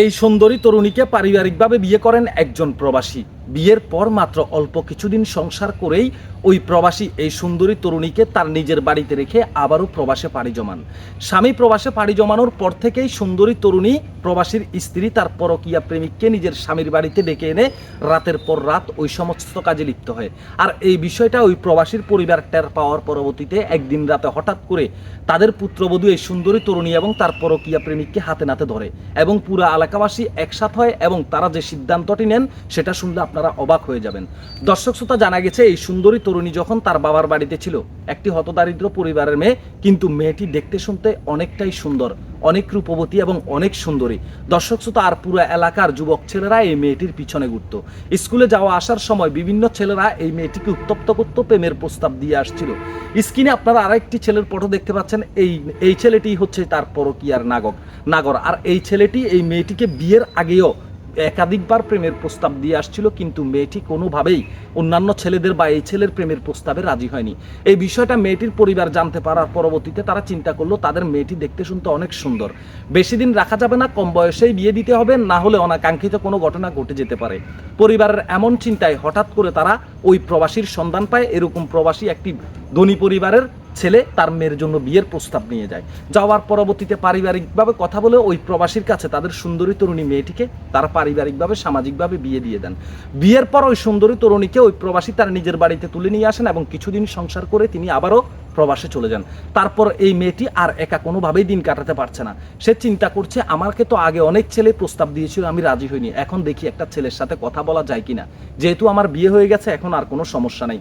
এই সুন্দরী তরুণীকে পারিবারিকভাবে বিয়ে করেন একজন প্রবাসী। বিয়ের পর মাত্র অল্প কিছুদিন সংসার করেই ওই প্রবাসী এই সুন্দরী তরুণীকে তার নিজের বাড়িতে রেখে আবারও প্রবাসে পাড়ি জমান। স্বামী প্রবাসে পাড়ি জমানোর পর থেকেই সুন্দরী তরুণী প্রবাসীর স্ত্রী তার পরকীয়া প্রেমিককে নিজের স্বামীর বাড়িতে ডেকে এনে রাতের পর রাত ওই সমস্ত কাজে লিপ্ত হয়। আর এই বিষয়টা ওই প্রবাসীর পরিবার টের পাওয়ার পরবর্তীতে একদিন রাতে হঠাৎ করে তাদের পুত্রবধূ এই সুন্দরী তরুণী এবং তার পরকীয়া প্রেমিককে হাতে নাতে ধরে এবং পুরা এলাকাবাসী একসাথ হয় এবং তারা যে সিদ্ধান্তটি নেন সেটা শুনলে আপনারা অবাক হয়ে যাবেন। দর্শক শ্রোতা, জানা গেছে, এই সুন্দরী তরুণী যখন তার বাবার বাড়িতে ছিল, একটি হতদারিদ্র পরিবারের মেয়ে, কিন্তু মেয়েটি দেখতে শুনতে অনেকটাই সুন্দর, অনেক রূপবতী এবং অনেক সুন্দরী। দর্শক শ্রোতা, আর পুরো এলাকার যুবক ছেলেরা এই মেয়েটির পিছনে ঘুরত। স্কুলে যাওয়া আসার সময় বিভিন্ন ছেলেরা এই মেয়েটিকে উত্তপ্ত করত, প্রেমের প্রস্তাব দিয়ে আসছিল। স্ক্রিনে আপনারা আরেকটি ছেলের ফটো দেখতে পাচ্ছেন, এই এই ছেলেটি হচ্ছে তার পরকীয়ার নাগর নাগর। আর এই ছেলেটি এই মেয়েটিকে বিয়ের আগেও একাধিকবার প্রেমের প্রস্তাব দিয়ে আসছিল, কিন্তু মেয়েটি কোনোভাবেই অন্যান্য ছেলেদের বা এই ছেলের প্রেমের প্রস্তাবে রাজি হয়নি। এই বিষয়টা মেয়েটির পরিবার জানতে পারার পরবর্তীতে তারা চিন্তা করল, তাদের মেয়েটি দেখতে শুনতে অনেক সুন্দর। বেশি দিন রাখা যাবে না, কম বয়সেই বিয়ে দিতে হবে, না হলে অনাকাঙ্ক্ষিত কোনো ঘটনা ঘটে যেতে পারে। পরিবারের এমন চিন্তায় হঠাৎ করে তারা ওই প্রবাসীর সন্ধান পায়, এরকম প্রবাসী একটি ধনী পরিবারের ছেলে তার মেয়ের জন্য বিয়ের প্রস্তাব নিয়ে যায়। যাওয়ার পরবর্তীতে পারিবারিকভাবে কথা বলে ওই প্রবাসীর কাছে তাদের সুন্দরী তরুণী মেয়েটিকে তারা পারিবারিকভাবে, সামাজিকভাবে বিয়ে দিয়ে দেন। বিয়ের পর ওই সুন্দরী তরুণীকে ওই প্রবাসী তার নিজের বাড়িতে তুলে নিয়ে আসেন এবং কিছুদিন সংসার করে তিনি আবারও প্রবাসে চলে যান। তারপর এই মেয়েটি আর একা কোনোভাবেই দিন কাটাতে পারছে না। সে চিন্তা করছে, আমাকে তো আগে অনেক ছেলে প্রস্তাব দিয়েছিল, আমি রাজি হইনি। এখন দেখি একটা ছেলের সাথে কথা বলা যায় কিনা। যেহেতু আমার বিয়ে হয়ে গেছে, এখন আর কোনো সমস্যা নেই।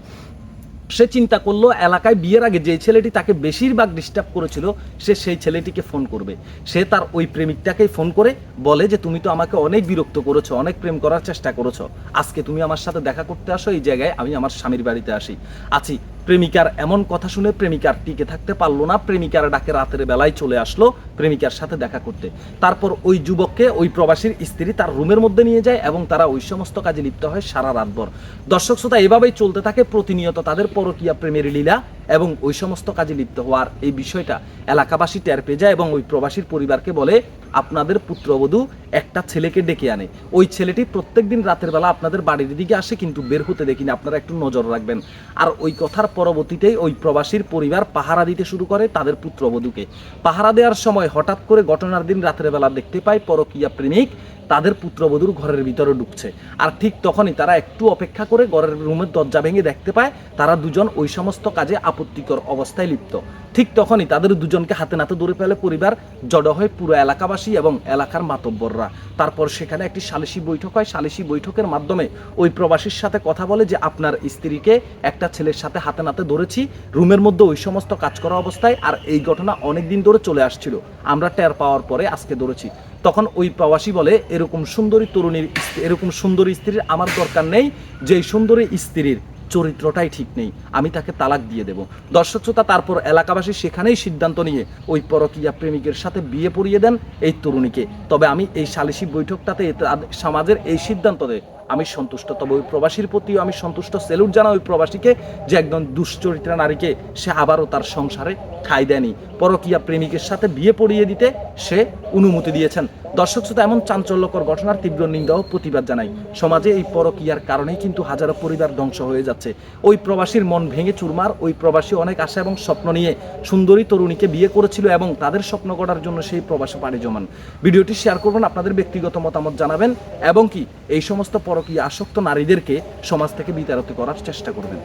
সে চিন্তা করল, এলাকায় বিয়ের আগে যে ছেলেটি তাকে বেশিরভাগ ডিস্টার্ব করেছিল, সে সেই ছেলেটিকে ফোন করবে। সে তার ওই প্রেমিকটাকেই ফোন করে, বলে যে, তুমি তো আমাকে অনেক বিরক্ত করেছ, অনেক প্রেম করার চেষ্টা করেছ। আজকে তুমি আমার সাথে দেখা করতে আসো, এই জায়গায় আমি আমার স্বামীর বাড়িতে আসি। আছি প্রেমিকার এমন কথা শুনে প্রেমিকার টিকে থাকতে পারল না। প্রেমিকার ডাকে রাতের বেলায় চলে আসলো প্রেমিকার সাথে দেখা করতে। তারপর ওই যুবককে ওই প্রবাসীর স্ত্রী তার রুমের মধ্যে নিয়ে যায় এবং তারা ওই সমস্ত কাজে লিপ্ত হয় সারা রাতভর। দর্শক শ্রোতা, এভাবেই চলতে থাকে প্রতিনিয়ত তাদের পরকীয়া প্রেমের লীলা। এবং ওই সমস্ত কাজে লিপ্ত হওয়ার এই বিষয়টা এলাকাবাসী টের পেয়ে যায় এবং ওই প্রবাসীর পরিবারকে বলে, আপনাদের পুত্রবধূ একটা ছেলেকে ডেকে আনে। ওই ছেলেটি প্রত্যেকদিন রাতের বেলা আপনাদের বাড়ির দিকে আসে, কিন্তু বের হতে দেখিনি আপনারা একটু নজর রাখবেন। আর ওই কথার পরবর্তীতেই ওই প্রবাসীর পরিবার পাহারা দিতে শুরু করে তাদের পুত্রবধূকে। পাহারা দেওয়ার সময় হঠাৎ করে ঘটনার দিন রাতের বেলা দেখতে পায় পরকীয়া প্রেমিক তাদের পুত্রবধূর ঘরের ভিতরে ঢুকছে। আর ঠিক তখনই তারা একটু অপেক্ষা করে ঘরের রুমের দরজা ভেঙে দেখতে পায়, তারা দুজন ওই সমস্ত কাজে আপত্তিকর অবস্থায় লিপ্ত। ঠিক তখনই তাদের দুজনকে হাতে নাতে ধরে ফেলে পরিবার, জড়ো হয় পুরো এলাকাবাসী এবং এলাকার মাতব্বররা। তারপর সেখানে একটি সালিশি বৈঠক হয়। সালিশি বৈঠকের মাধ্যমে ওই প্রবাসীর সাথে কথা বলে যে, আপনার স্ত্রীকে একটা ছেলের সাথে হাতে নাতে ধরেছি। রুমের মধ্যে ওই সমস্ত কাজ করা অবস্থায়, আর এই ঘটনা অনেক দিন ধরে চলে আসছিল। আমরা টের পাওয়ার পরে আজকে ধরেছি। তখন ওই প্রবাসী বলে, এরকম সুন্দরী তরুণীর এরকম সুন্দরী স্ত্রীর আমার দরকার নেই যে সুন্দরী স্ত্রীর চরিত্রটাই ঠিক নেই, আমি তাকে তালাক দিয়ে দেব। দর্শক শ্রোতা, তারপর এলাকাবাসী সেখানেই সিদ্ধান্ত নিয়ে ওই পরকীয়া প্রেমিকের সাথে বিয়ে পড়িয়ে দেন এই তরুণীকে। তবে আমি এই সালিসি বৈঠকটাতে সমাজের এই সিদ্ধান্ততে আমি সন্তুষ্ট। তবে ওই প্রবাসীর প্রতিও আমি সন্তুষ্ট। সেলুট জানা ওই প্রবাসীকে যে একজন দুশ্চরিত্রা নারীকে সে আবারও তার সংসারে ঠাই দেয়নি। পরকীয়া প্রেমিকের সাথে বিয়ে পড়িয়ে দিতে সে অনুমতি দিয়েছেন। দর্শক শ্রোতা, এমন চাঞ্চল্যকর ঘটনার তীব্র নিন্দা ও প্রতিবাদ জানাই। সমাজে এই পরকীয়ার কারণেই কিন্তু হাজারো পরিবার ধ্বংস হয়ে যাচ্ছে। ওই প্রবাসীর মন ভেঙে চুরমার, ওই প্রবাসী অনেক আশা এবং স্বপ্ন নিয়ে সুন্দরী তরুণীকে বিয়ে করেছিল এবং তাদের স্বপ্ন গড়ার জন্য সেই প্রবাসে পাড়ি জমান। ভিডিওটি শেয়ার করবেন, আপনাদের ব্যক্তিগত মতামত জানাবেন এবং কি এই সমস্ত পরকীয়া আসক্ত নারীদেরকে সমাজ থেকে বিতাড়িত করার চেষ্টা করবেন।